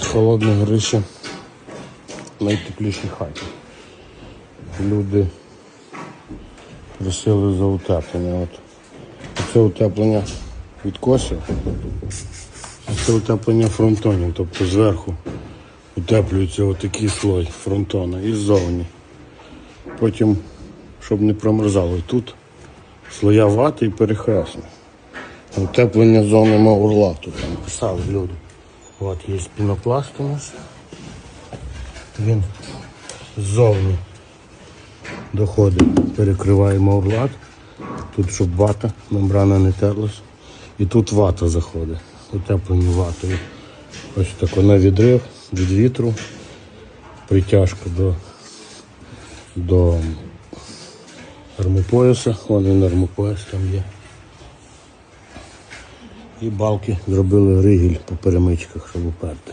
Холодне горище найтеплішій хаті. Люди просили за утеплення. От. Це утеплення відкосів, а це утеплення фронтонів, тобто зверху утеплюється отакий слой фронтона і ззовні. Потім, щоб не промерзало, і тут слоя вати і перехресні. Утеплення зони Маурла тут там писали люди. От є пінопласт у нас. Він ззовні доходить, перекриває маурлат. Тут, щоб вата, мембрана не терлась. І тут вата заходить. Утеплені ватою. Ось так вона відрив від вітру, притяжка до, до армопояса. Вон він армопояс там є. І балки зробили ригель по перемичках, щоб уперти.